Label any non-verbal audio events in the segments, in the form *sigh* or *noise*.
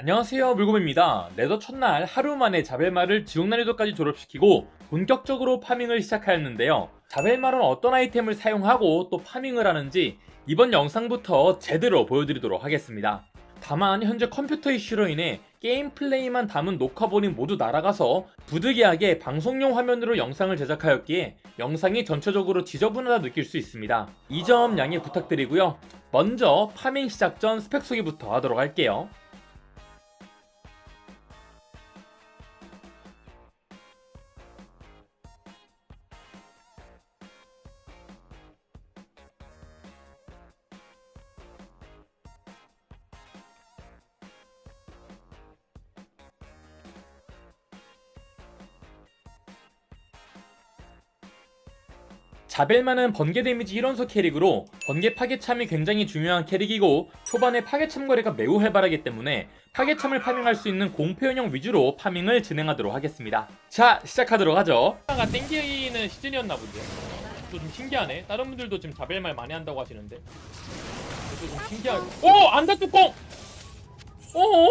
안녕하세요 물고입니다. 레더 첫날 하루 만에 자벨마를 지옥난이도까지 졸업시키고 본격적으로 파밍을 시작하였는데요. 자벨마는 어떤 아이템을 사용하고 또 파밍을 하는지 이번 영상부터 제대로 보여드리도록 하겠습니다. 다만 현재 컴퓨터 이슈로 인해 게임 플레이만 담은 녹화본이 모두 날아가서 부득이하게 방송용 화면으로 영상을 제작하였기에 영상이 전체적으로 지저분하다 느낄 수 있습니다. 이 점 양해 부탁드리고요. 먼저 파밍 시작 전 스펙 소개부터 하도록 할게요 자벨만은 번개 데미지 1원소 캐릭으로 번개 파괴참이 굉장히 중요한 캐릭이고 초반에 파괴참 거래가 매우 활발하기 때문에 파괴참을 파밍할 수 있는 공포연형 위주로 파밍을 진행하도록 하겠습니다. 자 시작하도록 하죠. 가 땡기는 시즌이었나 본데. 또 좀 신기하네. 다른 분들도 지금 자벨말 많이 한다고 하시는데. 또좀 신기하고. 오 안다 뚜껑. 어?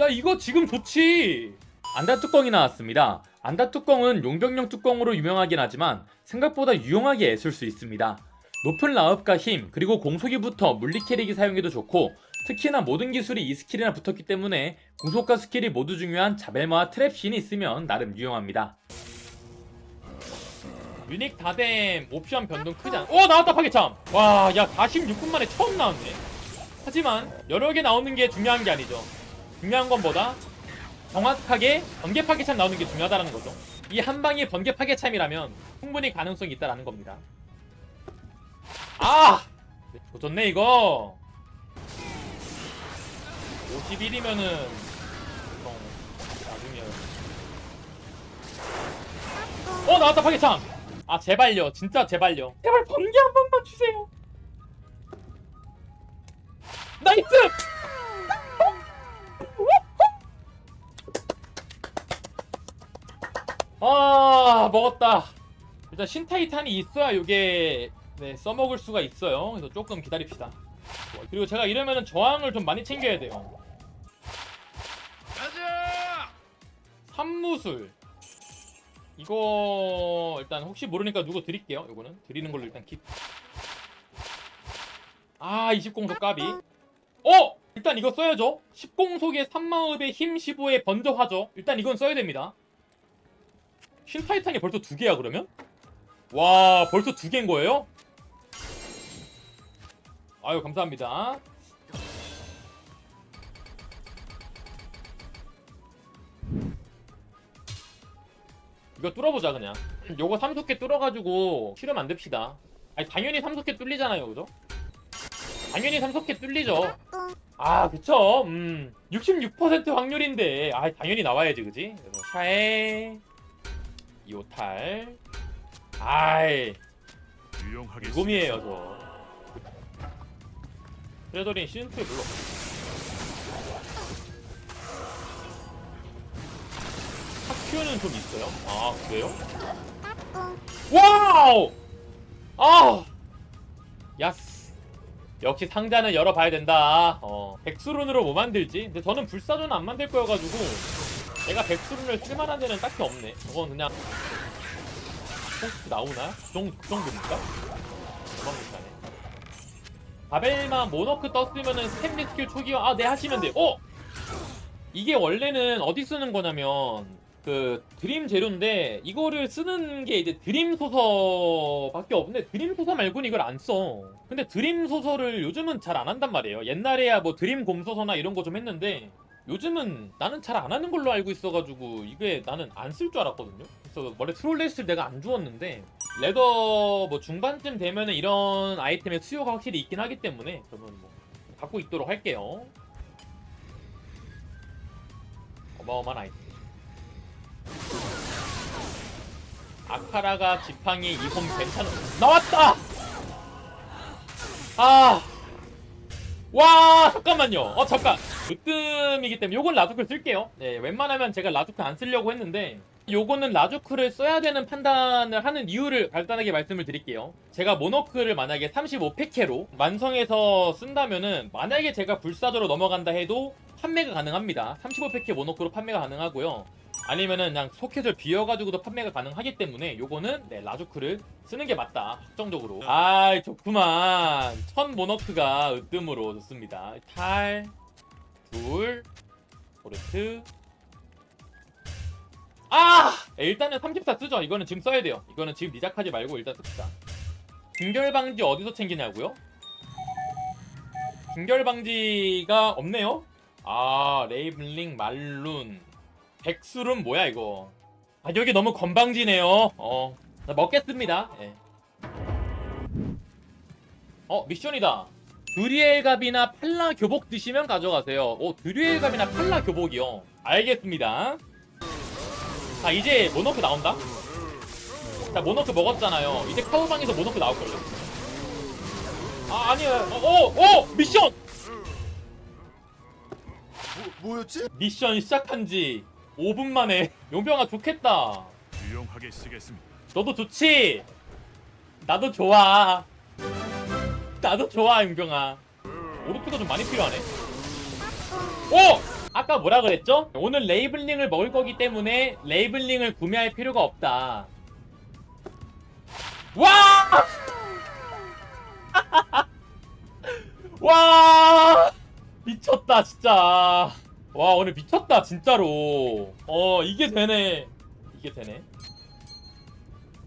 야 이거 지금 좋지. 안다 뚜껑이 나왔습니다. 안다 뚜껑은 용병용 뚜껑으로 유명하긴 하지만 생각보다 유용하게 쓸수 있습니다. 높은 라업과 힘 그리고 공속이부터 물리 캐릭이 사용해도 좋고 특히나 모든 기술이 이 스킬이나 붙었기 때문에 공속과 스킬이 모두 중요한 자벨마와 트랩신이 있으면 나름 유용합니다. 유닉 다뎀 옵션 변동 크지 않... 오 나왔다 파괴참! 와 야 46분 만에 처음 나왔네 하지만 여러 개 나오는 게 중요한 게 아니죠 중요한 건 뭐다? 정확하게 번개 파괴참 나오는 게 중요하다는 거죠. 이 한 방이 번개 파괴참이라면 충분히 가능성이 있다라는 겁니다. 아! 조졌네 이거. 51이면은 나중에 어 나왔다 파괴참. 아 제발요 진짜 제발요. 제발 번개 한 번만 주세요. 나이스! 아 먹었다. 일단 신타이탄이 있어야 이게 네, 써먹을 수가 있어요. 그래서 조금 기다립시다. 그리고 제가 이러면은 저항을 좀 많이 챙겨야 돼요. 가자! 산무술. 이거 일단 혹시 모르니까 누구 드릴게요. 이거는. 드리는 걸로 일단 킵. 아 20공속 까비. 어! 일단 이거 써야죠. 10공속에 3마읍에 힘 15에 번져 화죠. 일단 이건 써야 됩니다 신타이탄이 벌써 두 개야 그러면? 와 벌써 두 개인 거예요? 아유 감사합니다 이거 뚫어보자 그냥 *clears throat* 요거 삼속개 뚫어가지고 실험 안 됩시다 아니 당연히 삼속개 뚫리잖아요 그죠? 당연히 삼속개 뚫리죠 아 그쵸 음 66% 확률인데 아 당연히 나와야지 그지? 샤에 요탈 아이. 무금이에요 저 트레더린 시즌2에 물러 학교는 좀 있어요? 아 그래요? 와우! 아! 야스 역시 상자는 열어봐야 된다 어 백수룬으로 뭐 만들지? 근데 저는 불사조는 안 만들 거여가지고 내가 백수룬을 쓸만한 데는 딱히 없네 저건 그냥 혹시 나오나? 그 정도, 그 정도입니까? 도망못하네 바벨만 모너크 떴으면은 스탠리 스킬 초기화 아네 하시면 돼 어! 이게 원래는 어디 쓰는 거냐면 그 드림 재료인데 이거를 쓰는 게 이제 드림 소서밖에 없는데 드림 소서 말고는 이걸 안 써. 근데 드림 소서를 요즘은 잘 안 한단 말이에요. 옛날에야 뭐 드림 곰 소서나 이런 거 좀 했는데 요즘은 나는 잘 안 하는 걸로 알고 있어가지고 이게 나는 안 쓸 줄 알았거든요. 그래서 원래 트롤레스를 내가 안 주었는데 레더 뭐 중반쯤 되면은 이런 아이템의 수요가 확실히 있긴 하기 때문에 그러면 뭐 갖고 있도록 할게요. 어마어마한 아이템. 아카라가 지팡이 이홈 괜찮은 나왔다. 아, 와 잠깐만요. 어 잠깐. 으뜸이기 때문에 요건 라두크를 쓸게요. 네, 웬만하면 제가 라두크 안 쓰려고 했는데 요거는 라두크를 써야 되는 판단을 하는 이유를 간단하게 말씀을 드릴게요. 제가 모노크를 만약에 35팩해로 완성해서 쓴다면은 만약에 제가 불사조로 넘어간다 해도 판매가 가능합니다. 35팩해 모노크로 판매가 가능하고요. 아니면은 그냥 소켓을 비워가지고도 판매가 가능하기 때문에 요거는 네, 라주크를 쓰는 게 맞다. 확정적으로. 아 좋구만. 첫 모노크가 으뜸으로 좋습니다. 탈둘 포르트. 아! 일단은 34 쓰죠. 이거는 지금 써야 돼요. 이거는 지금 리작하지 말고 일단 씁시다. 징결 방지 어디서 챙기냐고요? 징결 방지가 없네요? 아 레이블링 말룬 백술은 뭐야 이거? 아 여기 너무 건방지네요. 어나 먹겠습니다. 예. 어 미션이다. 드리엘 갑이나 팔라 교복 드시면 가져가세요. 오 드리엘 갑이나 팔라 교복이요. 알겠습니다. 자 이제 모노크 나온다? 자 모노크 먹었잖아요. 이제 카우방에서 모노크 나올걸요. 아 아니에요. 어, 어, 어 미션! 뭐, 뭐였지? 미션 시작한 지 5분 만에 *laughs* 용병아 좋겠다 유용하게 쓰겠습니다. 너도 좋지? 나도 좋아. 나도 좋아, 윤경아. 오르프가 좀 많이 필요하네. 오! 아까 뭐라 그랬죠? 오늘 레이블링을 먹을 거기 때문에 레이블링을 구매할 필요가 없다. 와! *laughs* 와! 미쳤다, 진짜. 와, 오늘 미쳤다, 진짜로. 어, 이게 되네. 이게 되네.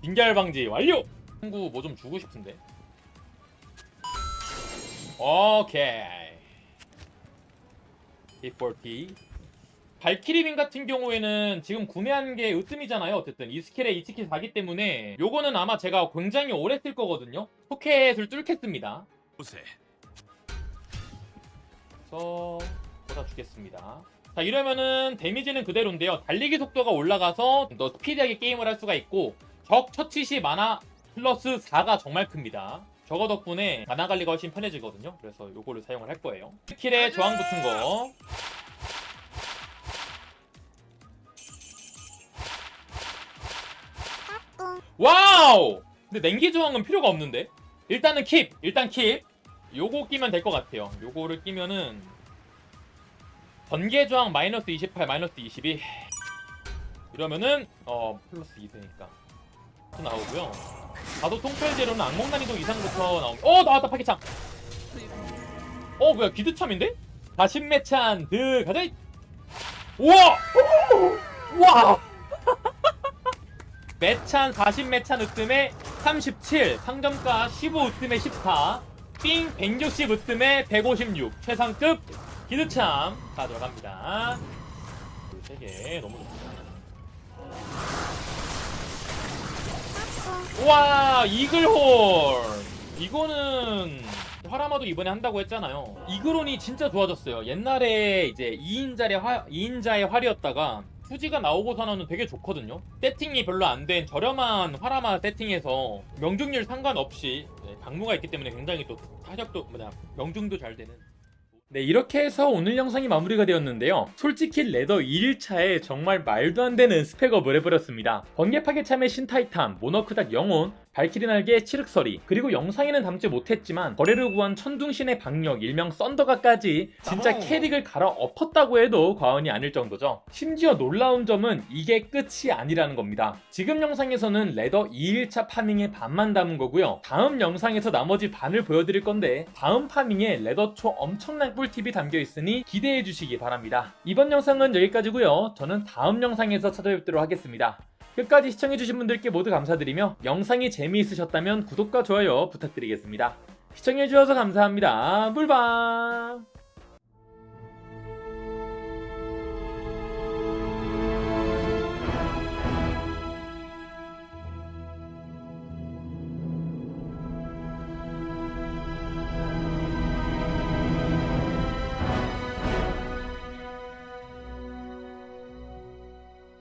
빙결 방지 완료! 친구 뭐 좀 주고 싶은데. 오케이. P40. 발키리빈 같은 경우에는 지금 구매한 게 으뜸이잖아요. 어쨌든 이 스킬에 이 스킬 4기 때문에 요거는 아마 제가 굉장히 오래 쓸 거거든요. 포켓을 뚫겠습니다. 보세. 그래서 꽂아주겠습니다. 자 이러면은 데미지는 그대로인데요. 달리기 속도가 올라가서 더 스피디하게 게임을 할 수가 있고 적 처치 시 마나 플러스 4가 정말 큽니다. 저거 덕분에 마나 관리가 훨씬 편해지거든요. 그래서 요거를 사용을 할 거예요. 스킬에 저항 붙은 거. 와우! 근데 냉기 저항은 필요가 없는데? 일단은 킵! 일단 킵! 요거 끼면 될 것 같아요. 요거를 끼면은 번개 저항 마이너스 28, 마이너스 22 이러면은 어 플러스 2세니까 또 나오고요. 가도 재료는 악몽 난이도 이상부터 나옵니다. 어 나왔다 파괴창. 어 뭐야 기드참인데? 다신매찬 드 가자. 이- 우와 우와 매찬 40매찬 으뜸에 37 상점가 15 으뜸에 14 삥160 으뜸에 156 최상급 기드참 가져갑니다. 세개 너무 좋습니다. 우와 이글홀 이거는 화라마도 이번에 한다고 했잖아요. 이글혼이 진짜 좋아졌어요. 옛날에 이제 2인자의 화 2인자의 활이었다가 후지가 나오고서는 되게 좋거든요. 세팅이 별로 안 된 저렴한 화라마 세팅에서 명중률 상관없이 네, 강무가 있기 때문에 굉장히 또 타격도 뭐냐 명중도 잘 되는 네 이렇게 해서 오늘 영상이 마무리가 되었는데요. 솔직히 레더 1일차에 정말 말도 안 되는 스펙업을 해버렸습니다. 번개 파괴참의 신타이탄, 모너크닥 영혼, 발키리 날개 칠흑서리 그리고 영상에는 담지 못했지만 거래를 구한 천둥신의 박력 일명 썬더가까지 진짜. 캐릭을 갈아 엎었다고 해도 과언이 아닐 정도죠. 심지어 놀라운 점은 이게 끝이 아니라는 겁니다. 지금 영상에서는 레더 2일차 파밍의 반만 담은 거고요. 다음 영상에서 나머지 반을 보여드릴 건데 다음 파밍에 레더 초 엄청난 꿀팁이 담겨 있으니 기대해 주시기 바랍니다. 이번 영상은 여기까지고요. 저는 다음 영상에서 찾아뵙도록 하겠습니다 끝까지 시청해주신 분들께 모두 감사드리며 영상이 재미있으셨다면 구독과 좋아요 부탁드리겠습니다. 시청해주셔서 감사합니다. 물방!